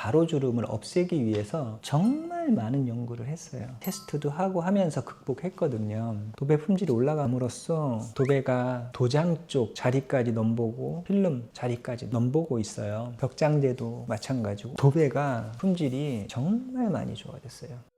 가로주름을 없애기 위해서 정말 많은 연구를 했어요. 테스트도 하고 하면서 극복했거든요. 도배 품질이 올라감으로써 도배가 도장 쪽 자리까지 넘보고 필름 자리까지 넘보고 있어요. 벽장대도 마찬가지고 도배가 품질이 정말 많이 좋아졌어요.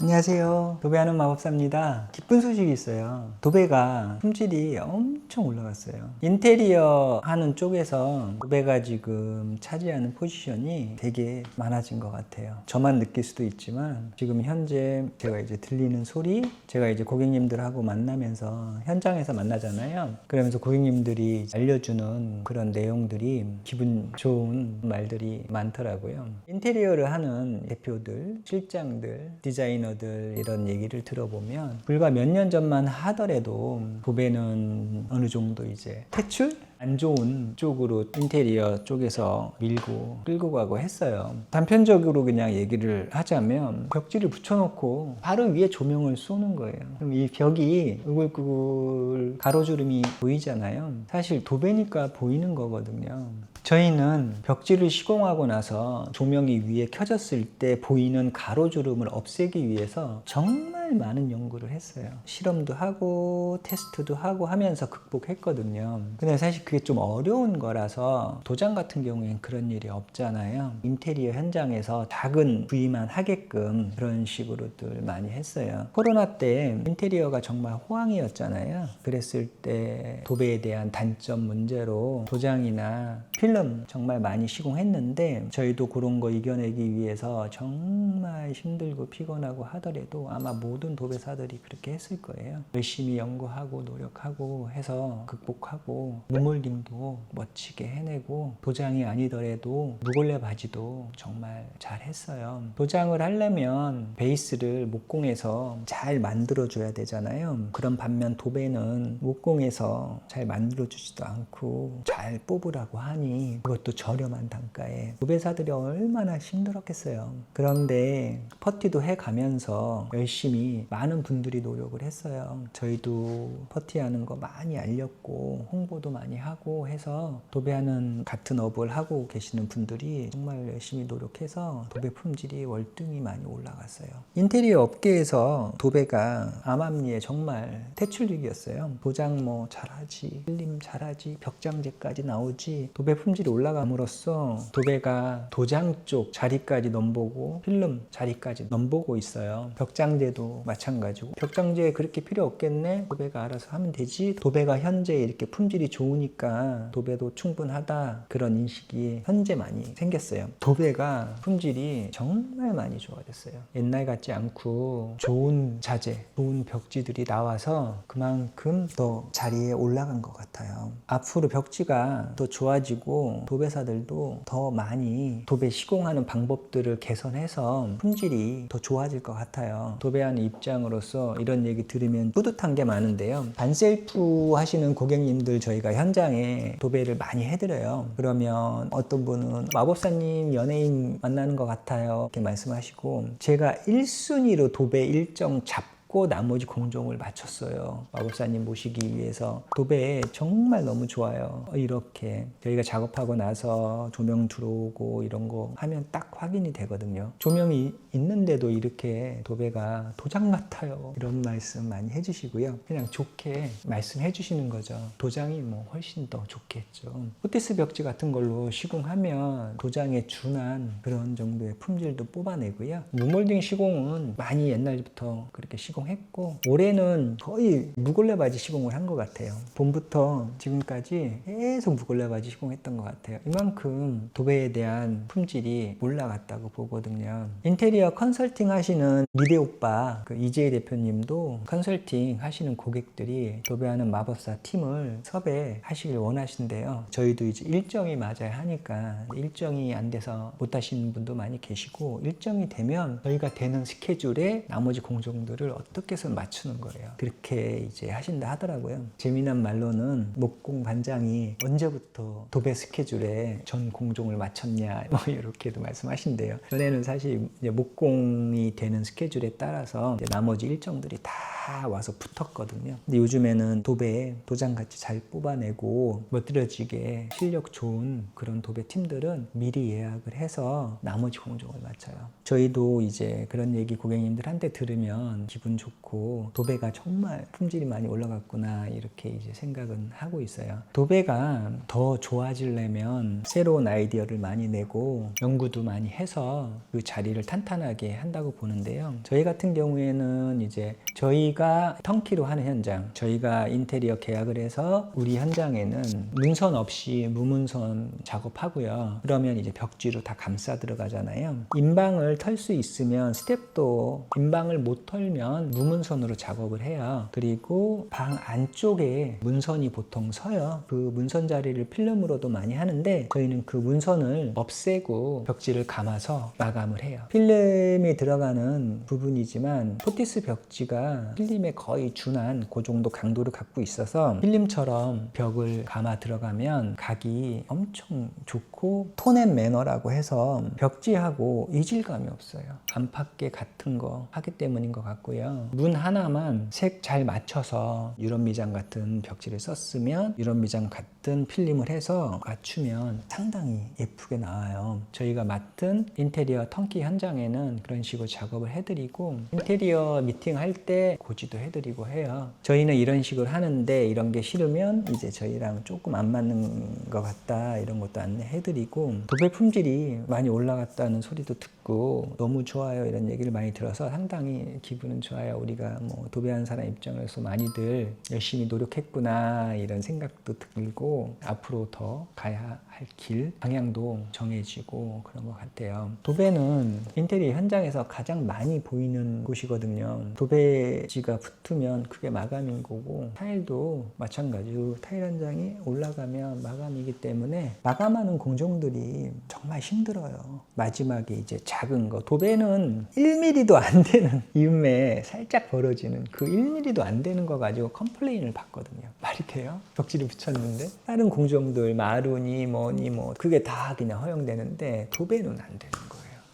안녕하세요. 도배하는 마법사입니다. 기쁜 소식이 있어요. 도배가 품질이 엄청 올라갔어요. 인테리어 하는 쪽에서 도배가 지금 차지하는 포지션이 되게 많아진 것 같아요. 저만 느낄 수도 있지만 지금 현재 제가 이제 들리는 소리, 제가 이제 고객님들하고 만나면서 현장에서 만나잖아요. 그러면서 고객님들이 알려주는 그런 내용들이 기분 좋은 말들이 많더라고요. 인테리어를 하는 대표들, 실장들, 디자이너 들 이런 얘기를 들어보면 불과 몇 년 전만 하더라도 도배는 어느 정도 이제 퇴출? 안 좋은 쪽으로 인테리어 쪽에서 밀고 끌고 가고 했어요. 단편적으로 그냥 얘기를 하자면 벽지를 붙여놓고 바로 위에 조명을 쏘는 거예요. 그럼 이 벽이 으글으글 가로주름이 보이잖아요. 사실 도배니까 보이는 거거든요. 저희는 벽지를 시공하고 나서 조명이 위에 켜졌을 때 보이는 가로주름을 없애기 위해서 정말 많은 연구를 했어요. 실험도 하고 테스트도 하고 하면서 극복했거든요. 근데 사실 그게 좀 어려운 거라서 도장 같은 경우엔 그런 일이 없잖아요. 인테리어 현장에서 작은 부위만 하게끔 그런 식으로들 많이 했어요. 코로나 때 인테리어가 정말 호황이었잖아요. 그랬을 때 도배에 대한 단점 문제로 도장이나 필름 정말 많이 시공했는데 저희도 그런 거 이겨내기 위해서 정말 힘들고 피곤하고 하더라도 아마 모든 도배사들이 그렇게 했을 거예요. 열심히 연구하고 노력하고 해서 극복하고 무몰딩도 멋지게 해내고 도장이 아니더라도 무골레 바지도 정말 잘 했어요. 도장을 하려면 베이스를 목공에서 잘 만들어 줘야 되잖아요. 그런 반면 도배는 목공에서 잘 만들어 주지도 않고 잘 뽑으라고 하니 그것도 저렴한 단가에 도배사들이 얼마나 힘들었겠어요. 그런데 퍼티도 해 가면서 열심히 많은 분들이 노력을 했어요. 저희도 퍼티하는 거 많이 알렸고 홍보도 많이 하고 해서 도배하는 같은 업을 하고 계시는 분들이 정말 열심히 노력해서 도배 품질이 월등히 많이 올라갔어요. 인테리어 업계에서 도배가 암암리에 정말 퇴출직이었어요. 도장 뭐 잘하지, 필름 잘하지, 벽장제까지 나오지 도배 품질이 올라감으로써 도배가 도장 쪽 자리까지 넘보고 필름 자리까지 넘보고 있어요. 벽장제도 마찬가지고 벽장제 그렇게 필요 없겠네. 도배가 알아서 하면 되지. 도배가 현재 이렇게 품질이 좋으니까 도배도 충분하다. 그런 인식이 현재 많이 생겼어요. 도배가 품질이 정말 많이 좋아졌어요. 옛날 같지 않고 좋은 자재, 좋은 벽지들이 나와서 그만큼 더 자리에 올라간 것 같아요. 앞으로 벽지가 더 좋아지고 도배사들도 더 많이 도배 시공하는 방법들을 개선해서 품질이 더 좋아질 것 같아요. 도배하는 입장으로서 이런 얘기 들으면 뿌듯한 게 많은데요. 반셀프 하시는 고객님들 저희가 현장에 도배를 많이 해드려요. 그러면 어떤 분은 마법사님 연예인 만나는 것 같아요. 이렇게 말씀하시고 제가 1순위로 도배 일정 잡 고 나머지 공정을 마쳤어요. 마법사님 모시기 위해서 도배 정말 너무 좋아요. 이렇게 저희가 작업하고 나서 조명 들어오고 이런 거 하면 딱 확인이 되거든요. 조명이 있는데도 이렇게 도배가 도장 같아요. 이런 말씀 많이 해주시고요. 그냥 좋게 말씀해 주시는 거죠. 도장이 뭐 훨씬 더 좋겠죠. 호티스 벽지 같은 걸로 시공하면 도장에 준한 그런 정도의 품질도 뽑아내고요. 무몰딩 시공은 많이 옛날부터 그렇게 시공 했고 올해는 거의 무골레 바지 시공을 한 것 같아요. 봄부터 지금까지 계속 무골레 바지 시공했던 것 같아요. 이만큼 도배에 대한 품질이 올라갔다고 보거든요. 인테리어 컨설팅 하시는 미대 오빠 그 이재희 대표님도 컨설팅 하시는 고객들이 도배하는 마법사 팀을 섭외하시길 원하신대요. 저희도 이제 일정이 맞아야 하니까 일정이 안 돼서 못 하시는 분도 많이 계시고 일정이 되면 저희가 되는 스케줄에 나머지 공정들을 어떻게 해서 맞추는 거예요. 그렇게 이제 하신다 하더라고요. 재미난 말로는 목공 반장이 언제부터 도배 스케줄에 전 공종을 맞췄냐 뭐 이렇게도 말씀하신대요. 전에는 사실 목공이 되는 스케줄에 따라서 나머지 일정들이 다 와서 붙었거든요. 근데 요즘에는 도배 도장같이 잘 뽑아내고 멋들어지게 실력 좋은 그런 도배 팀들은 미리 예약을 해서 나머지 공종을 맞춰요. 저희도 이제 그런 얘기 고객님들한테 들으면 기분 좋고 도배가 정말 품질이 많이 올라갔구나 이렇게 이제 생각은 하고 있어요. 도배가 더 좋아지려면 새로운 아이디어를 많이 내고 연구도 많이 해서 그 자리를 탄탄하게 한다고 보는데요. 저희 같은 경우에는 이제 저희가 턴키로 하는 현장, 저희가 인테리어 계약을 해서 우리 현장에는 문선 없이 무문선 작업하고요. 그러면 이제 벽지로 다 감싸 들어가잖아요. 인방을 털 수 있으면 스텝도 인방을 못 털면 무문선으로 작업을 해요. 그리고 방 안쪽에 문선이 보통 서요. 그 문선 자리를 필름으로도 많이 하는데 저희는 그 문선을 없애고 벽지를 감아서 마감을 해요. 필름이 들어가는 부분이지만 포티스 벽지가 필름에 거의 준한 그 정도 강도를 갖고 있어서 필름처럼 벽을 감아 들어가면 각이 엄청 좋고 톤앤 매너라고 해서 벽지하고 이질감이 없어요. 안팎에 같은 거 하기 때문인 것 같고요. 문 하나만 색 잘 맞춰서 유럽 미장 같은 벽지를 썼으면 유럽 미장 같은 필름을 해서 맞추면 상당히 예쁘게 나와요. 저희가 맡은 인테리어 턴키 현장에는 그런 식으로 작업을 해드리고 인테리어 미팅 할 때 고지도 해드리고 해요. 저희는 이런 식으로 하는데 이런 게 싫으면 이제 저희랑 조금 안 맞는 것 같다 이런 것도 안내해드리고 도배 품질이 많이 올라갔다는 소리도 듣고 너무 좋아요 이런 얘기를 많이 들어서 상당히 기분은 좋아요. 우리가 뭐 도배한 사람 입장에서 많이들 열심히 노력했구나 이런 생각도 들고 앞으로 더 가야 할 길 방향도 정해지고 그런 것 같아요. 도배는 인테리어 현장에서 가장 많이 보이는 곳이거든요. 도배지가 붙으면 그게 마감인 거고 타일도 마찬가지로 타일 한 장이 올라가면 마감이기 때문에 마감하는 공정들이 정말 힘들어요. 마지막에 이제 작은 거 도배는 1mm도 안 되는 이음에 살짝 벌어지는 그 1mm도 안 되는 거 가지고 컴플레인을 받거든요. 말이 돼요? 벽지를 붙였는데 다른 공정들 마루니 뭐니 뭐 그게 다 그냥 허용되는데 도배는 안 되는 거예요.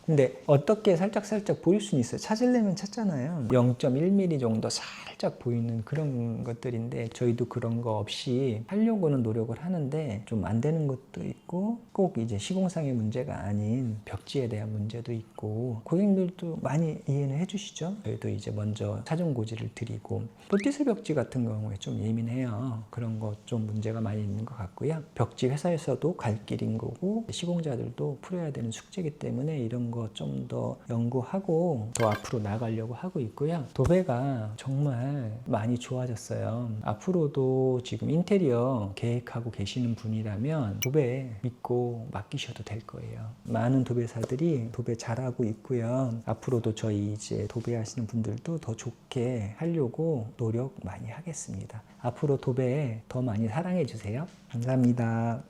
근데 어떻게 살짝 살짝 보일 수는 있어요. 찾으려면 찾잖아요. 0.1mm 정도 살짝 보이는 그런 것들인데 저희도 그런 거 없이 하려고는 노력을 하는데 좀 안 되는 것도 있고 꼭 이제 시공상의 문제가 아닌 벽지에 대한 문제도 있고 고객님들도 많이 이해는 해주시죠. 저희도 이제 먼저 사전 고지를 드리고 포티스 벽지 같은 경우에 좀 예민해요. 그런 거 좀 문제가 많이 있는 것 같고요. 벽지 회사에서도 갈 길인 거고 시공자들도 풀어야 되는 숙제이기 때문에 이런 거 좀 더 연구하고 더 앞으로 나가려고 하고 있고요. 도배가 정말 많이 좋아졌어요. 앞으로도 지금 인테리어 계획하고 계시는 분이라면 도배 믿고 맡기셔도 될 거예요. 많은 도배사들이 도배 잘하고 있고요. 앞으로도 저희 이제 도배하시는 분들도 더 좋게 하려고 노력 많이 하겠습니다. 앞으로 도배 더 많이 사랑해 주세요. 감사합니다.